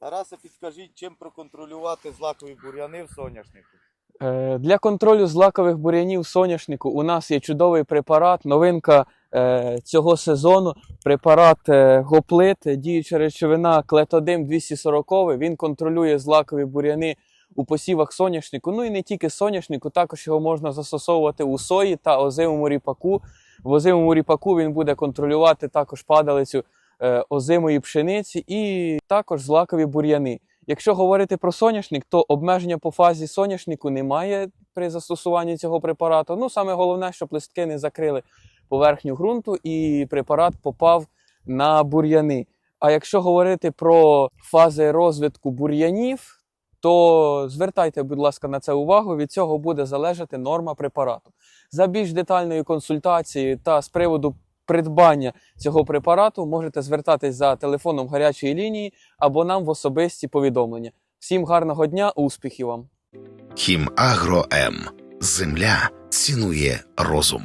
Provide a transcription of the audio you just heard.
Тарасе, підскажіть, чим проконтролювати злакові бур'яни в соняшнику? Е, Для контролю злакових бур'янів в соняшнику у нас є чудовий препарат, новинка е, цього сезону. Препарат е, Гоплит, діюча речовина Клетодим 240. Він контролює злакові бур'яни у посівах соняшнику. Ну і не тільки соняшнику, також його можна застосовувати у сої та озимому ріпаку. В озимому ріпаку він буде контролювати також падалицю озимої пшениці і також злакові бур'яни. Якщо говорити про соняшник, то обмеження по фазі соняшнику немає при застосуванні цього препарату. Ну, саме головне, щоб листки не закрили поверхню ґрунту і препарат попав на бур'яни. А якщо говорити про фази розвитку бур'янів, то звертайте, будь ласка, на це увагу. Від цього буде залежати норма препарату. За більш детальною консультацією та з приводу придбання цього препарату можете звертатись за телефоном гарячої лінії або нам в особисті повідомлення. Всім гарного дня, успіхів вам! Хімагро М. Земля цінує розум.